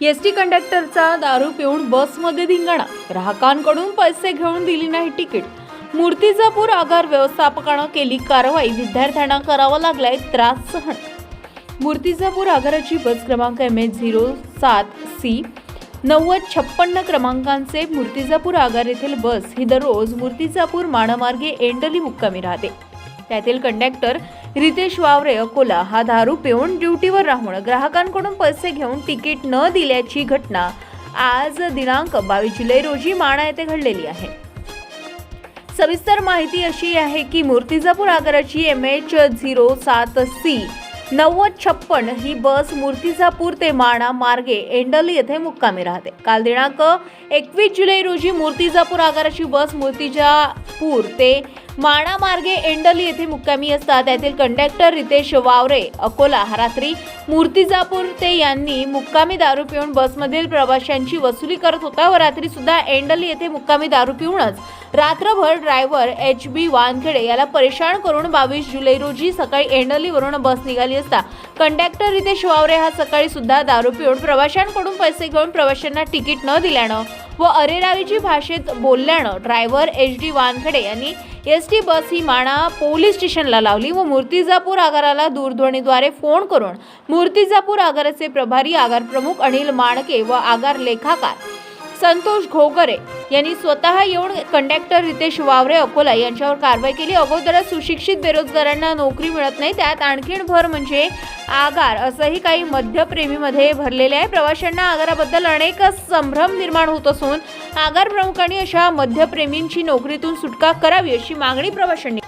S T कंडक्टरचा दारू पिऊन बसमध्ये धिंगाणा. ग्राहकांकडून पैसे घेऊन दिली नाही तिकीट. मूर्तिजापूर आगार व्यवस्थापकानं केली कारवाई. विद्यार्थ्यांना करावा लागलाय त्रास सहन. मूर्तिजापूर आगाराची बस क्रमांक एम एच झिरो सात सी नव्वद छप्पन्न क्रमांकांचे मूर्तिजापूर आगार येथील बस. ही दररोज मूर्तिजापूर माणामार्गे एंडली मुक्कामी राहते. त्यातील कंडक्टर रितेश वावरे अकोला हा दारू पिऊन ड्युटीवर राहून ग्राहकांकडून पैसे घेऊन तिकीट न दिल्याची घटना आज दिनांक बावीस जुलै रोजी माणा येथे घडलेली आहे. सविस्तर माहिती अशी आहे की मूर्तिजापूर आगाराची एम एच झिरो सात सी नव्वद छप्पन ही बस मूर्तिजापूर ते माणा मार्गे एंडल येथे मुक्कामी राहते. काल दिनांक एकवीस जुलै रोजी मूर्तिजापूर आगाराची बस मूर्तिजापूर ते माणा मार्गे एंडल येथे मुक्कामी असता त्यातील कंडक्टर रितेश वावरे अकोला हा रात्री मूर्तिजापूर ते यांनी मुक्कामी दारू पिऊन बसमधील प्रवाशांची वसुली करत होता व रात्री सुद्धा एंडली येथे मुक्कामी दारू पिऊनच. रात्रभर ड्रायव्हर एच बी वानखेडे याला परेशान करून बावीस जुलै रोजी सकाळी एंडलीवरून बस निघाली असता. कंडक्टर रितेश वावरे हा सकाळी सुद्धा दारू पिऊन प्रवाशांकडून पैसे घेऊन प्रवाशांना तिकीट न दिल्यानं व अरेरावीची भाषेत बोलल्यानं ड्रायव्हर एच डी वानखडे यांनी एस टी बस ही माणा पोलीस स्टेशनला लावली व मूर्तिजापूर आगाराला दूरध्वनीद्वारे फोन करून मूर्तिजापूर आगाराचे प्रभारी आगार प्रमुख अनिल माणके व आगार लेखाकार संतोष घोगरे यांनी स्वतः येऊन कंडक्टर रितेश वावरे अकोला यांच्यावर कारवाई केली. अगोदरच सुशिक्षित बेरोजगारांना नोकरी मिळत नाही. त्यात आणखीन भर म्हणजे आगार असंही काही मध्यप्रेमीमध्ये भरलेले आहे. प्रवाशांना आगाराबद्दल अनेक संभ्रम निर्माण होत असून आगार प्रमुखांनी अशा मध्यप्रेमींची नोकरीतून सुटका करावी अशी मागणी प्रवाशांनी